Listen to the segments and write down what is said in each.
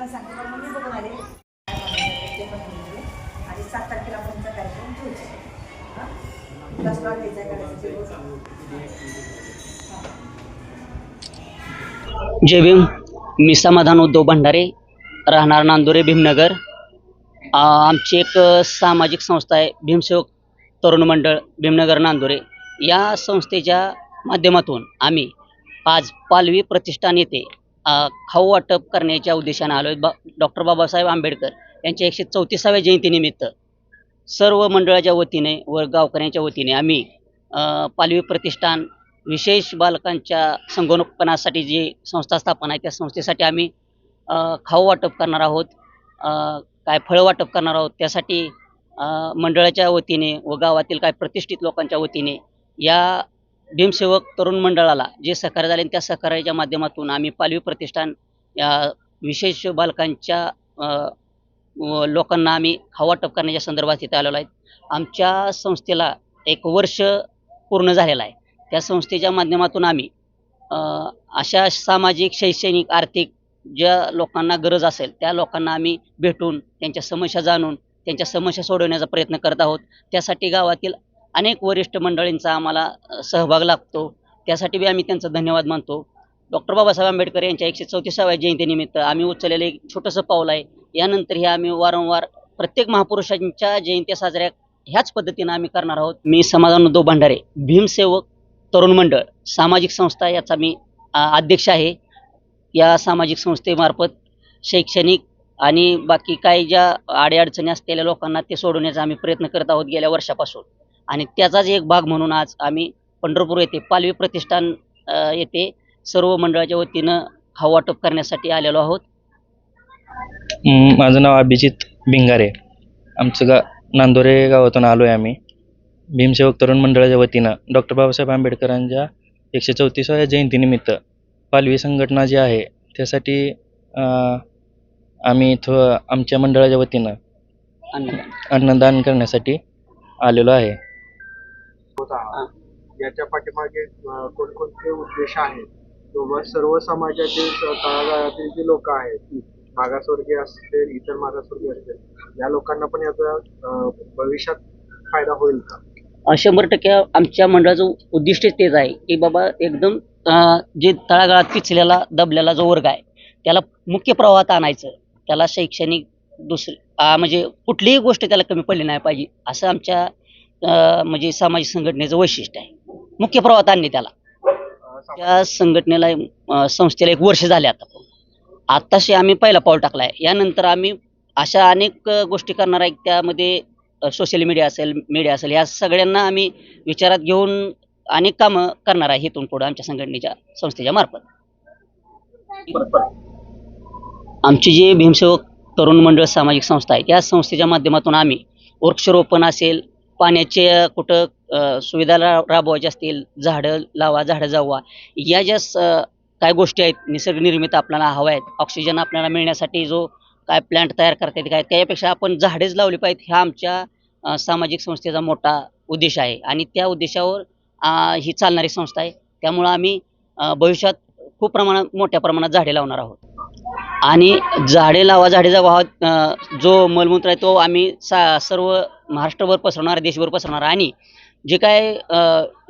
तर सांगितलं मग मी बघून आले. आणि सात तारखेला कोणता कार्यक्रम ठेवू हां? तुला स्टॉल द्यायचा करायचं जय भीम. मी समाधान उद्धव भंडारे. राहणार नांदुरे भीमनगर. आमची एक सामाजिक संस्था आहे भीमसेवक तरुण मंडळ भीमनगर नांदुरे. या संस्थेच्या माध्यमातून आम्ही आज पालवी प्रतिष्ठान येथे खाऊ वाटप करण्याच्या उद्देशाने आलो बा डॉक्टर बाबासाहेब आंबेडकर यांच्या एकशे चौतीसाव्या जयंतीनिमित्त सर्व मंडळाच्या वतीने व गावकऱ्यांच्या वतीने आम्ही पालवी प्रतिष्ठान विशेष बालकांच्या संगोपनासाठी जी संस्था स्थापन आहे त्या संस्थेसाठी आम्ही खाऊ वाटप करणार आहोत. काय फळं वाटप करणार आहोत त्यासाठी मंडळाच्या वतीने व गावातील काय प्रतिष्ठित लोकांच्या वतीने या भीमसेवक तरुण मंडळाला जे सहकार्य झाले त्या सहकार्याच्या माध्यमातून आम्ही पालवी प्रतिष्ठान या विशेष बालकांच्या लोकांना आम्ही हवाटप करण्याच्या संदर्भात इथे आलेलो आहेत. आमच्या संस्थेला एक वर्ष पूर्ण झालेलं आहे. त्या संस्थेच्या माध्यमातून आम्ही अशा सामाजिक शैक्षणिक आर्थिक ज्या लोकांना गरज असेल त्या लोकांना आम्ही भेटून त्यांच्या समस्या जाणून त्यांच्या समस्या सोडवण्याचा प्रयत्न करत आहोत. त्यासाठी गावातील अनेक वरिष्ठ मंडळींचा आम्हाला सहभाग लागतो. त्यासाठी बी आम्ही त्यांचा धन्यवाद मानतो. डॉक्टर बाबासाहेब आंबेडकर यांच्या एकशे चौतीसाव्या जयंतीनिमित्त आम्ही उचललेलं एक छोटंसं पाऊल आहे. यानंतर हे आम्ही वारंवार प्रत्येक महापुरुषांच्या जयंत्या साजऱ्या ह्याच पद्धतीनं आम्ही करणार आहोत. मी समाधान उद्धव भंडारे भीमसेवक तरुण मंडळ सामाजिक संस्था याचा मी अध्यक्ष आहे. या सामाजिक संस्थेमार्फत शैक्षणिक आणि बाकी काही ज्या अडीअडचणी असलेल्या लोकांना ते सोडवण्याचा आम्ही प्रयत्न करत आहोत गेल्या वर्षापासून. आणि त्याचाच एक भाग म्हणून आज आम्ही पंढरपूर येथे पालवी प्रतिष्ठान येथे सर्व मंडळाच्या वतीनं खाऊ वाटप करण्यासाठी आलेलो आहोत. माझं नाव अभिजित भिंगारे आमचं गा नांदोरे गावातून आलो आहे आम्ही. भीमसेवक तरुण मंडळाच्या वतीनं डॉक्टर बाबासाहेब आंबेडकरांच्या एकशे चौतीसाव्या जयंतीनिमित्त पालवी संघटना जी आहे त्यासाठी आम्ही इथं आमच्या मंडळाच्या वतीनं अन्नदान करण्यासाठी आलेलो आहे. याच्या पाठीमागे कोणकोणते उद्देश आहेत? किंवा सर्व समाजाचे तळागाळातील जी लोक आहेत मागासवर्गीय असतील इतर मागासवर्गीय असतील या लोकांना पण याचा भविष्यात फायदा होईल का? शंभर टक्के आमच्या मंडळाचं उद्दिष्ट तेच आहे की बाबा एकदम जे तळागाळात पिचलेला दबलेला जो वर्ग आहे त्याला मुख्य प्रवाहात आणायचं. त्याला शैक्षणिक दुसरी म्हणजे कुठलीही गोष्ट त्याला कमी पडली नाही पाहिजे असं आमच्या म्हणजे सामाजिक संघटनेचं वैशिष्ट्य आहे. मुख्य प्रवाहात आणणे त्याला. त्या संघटनेला संस्थेला एक वर्ष झाले आता. आत्ताशी आम्ही पहिला पाऊल टाकला आहे यानंतर आम्ही अशा अनेक गोष्टी करणार आहे. त्यामध्ये सोशल मीडिया असेल मीडिया असेल या सगळ्यांना आम्ही विचारात घेऊन अनेक कामं करणार आहे इथून पुढं आमच्या संघटनेच्या संस्थेच्या मार्फत. आमची जी भीमसेवक तरुण मंडळ सामाजिक संस्था आहे त्या संस्थेच्या माध्यमातून आम्ही वृक्षारोपण असेल पाण्याचे कुठं सुविधा रा- राबवायच्या असतील झाडं लावा झाडं जावा या ज्या स- काय गोष्टी आहेत निसर्गनिर्मित आपल्याला हव्या आहेत ऑक्सिजन आपल्याला मिळण्यासाठी जो काय प्लॅन्ट तयार करता येते काय त्यापेक्षा आपण झाडेच लावली पाहिजेत ह्या आमच्या सामाजिक संस्थेचा मोठा उद्देश आहे. आणि त्या उद्देशावर ही चालणारी संस्था आहे. त्यामुळं आम्ही भविष्यात खूप प्रमाणात मोठ्या प्रमाणात झाडे लावणार आहोत. आणि झाडे लावा झाडे जगवा हा जो मलमूत्र आहे तो आम्ही सा सर्व महाराष्ट्रभर पसरवणार देशभर पसरवणार. आणि जे काय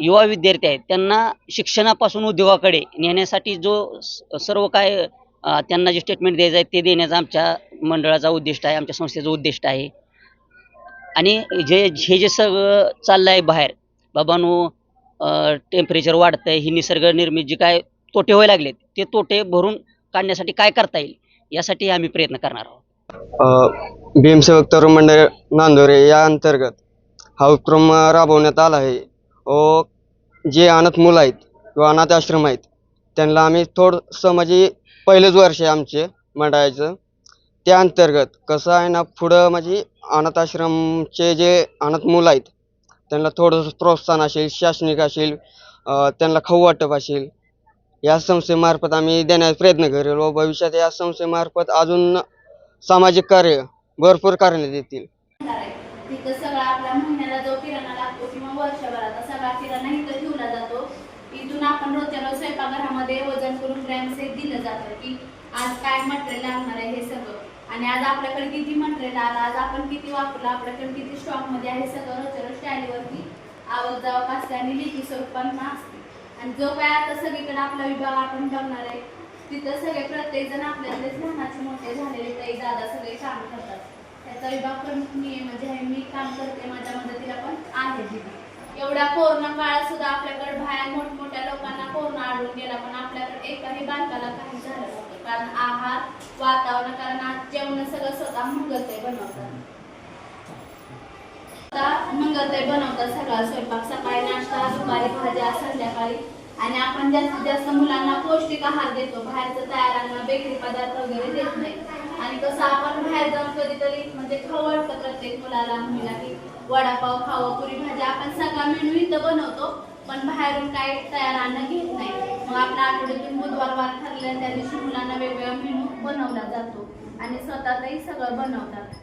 युवा विद्यार्थी आहेत त्यांना शिक्षणापासून उद्योगाकडे नेण्यासाठी जो सर्व काय त्यांना जे स्टेटमेंट द्यायचं आहे ते देण्याचा आमच्या मंडळाचा उद्दिष्ट आहे आमच्या संस्थेचं उद्दिष्ट आहे. आणि जे हे जे सगळं चाललं आहे बाहेर बाबांनो टेम्परेचर वाढतंय ही निसर्गनिर्मित जे जी काय तोटे व्हायला लागलेत ते तोटे भरून काढण्यासाठी काय करता येईल यासाठी आम्ही प्रयत्न करणार आहोत. भीमसेवक तरुण मंडळ नांदोरे या अंतर्गत हा उपक्रम राबवण्यात आला आहे. व जे अनाथ मुलं आहेत किंवा अनाथ आश्रम आहेत त्यांना आम्ही थोडंसं म्हणजे पहिलंच वर्ष आहे आमचे मंडळाचं. त्या अंतर्गत कसं आहे ना पुढं म्हणजे अनाथ आश्रमचे जे अनाथ मुलं आहेत त्यांना थोडंसं प्रोत्साहन असेल शैक्षणिक असेल त्यांना खाऊ वाटप असेल या संस्थेमार्फत आम्ही देण्याचा प्रयत्न करेल व भविष्यात या संस्थेमार्फत अजून सामाजिक कार्य भरपूर करण्यात येतील. तिथं सगळा आपल्या महिन्याला जो किराणा लागतो किंवा वर्षभराचा सगळा किराणा इथं ठेवला जातो. इथून आपण रोजच्या स्वयंपाकघरामध्ये वजन करून दिलं जातं की आज काय मटेरियल लागणार आहे हे सगळं. आणि आज आपल्याकडे किती मटेरियल आलं आज आपण किती वापरलं आपल्याकडे किती स्टॉकमध्ये आहे सगळं रोजच्या रोज टॅलीवरती आवक जावक असते आणि लिखी स्वरूपात असते आणि जो काय आता सगळीकडे आपला विभाग आपण बघणार आहे तिथं सगळे प्रत्येक जण आपल्यातलेच लहानाचे मोठे झालेले ताई दादा सगळे काम करतात. त्याचा विभाग प्रमुख मी आहे म्हणजे हे मी काम करते माझ्या मदतीला पण आहे दिदी. एवढ्या कोरोना काळात सुद्धा आपल्याकडे बाहेर मोठमोठ्या लोकांना कोरोना आढळून गेला पण आपल्याकडे एकाही बालकाला काही झालं नव्हतं. कारण आहार वातावरण कारण आज जेवण सगळं स्वतः मंगलताय बनवतात. स्वतः मंगलताई बनवतात सगळा स्वयंपाक सकाळी नाश्ता दुपारी भाज्या सकाळी. आणि आपण जास्तीत जास्त मुलांना पौष्टिक आहार देतो. बाहेरचं तयार अन्न बेकरी पदार्थ वगैरे देत नाही. आणि कसं आपण बाहेर जाऊन कधीतरी म्हणजे खाऊ वाटतं प्रत्येक मुलाला मुलीला की वडापाव खावं पुरी भाजी. आपण सगळा मेनू इथं बनवतो पण बाहेरून काय तयार अन्न घेत नाही. मग आपल्या आठवड्यातून बुधवार वार ठरल्या त्या दिवशी मुलांना वेगवेगळा मेनू बनवला जातो. आणि स्वतःही सगळं बनवतात.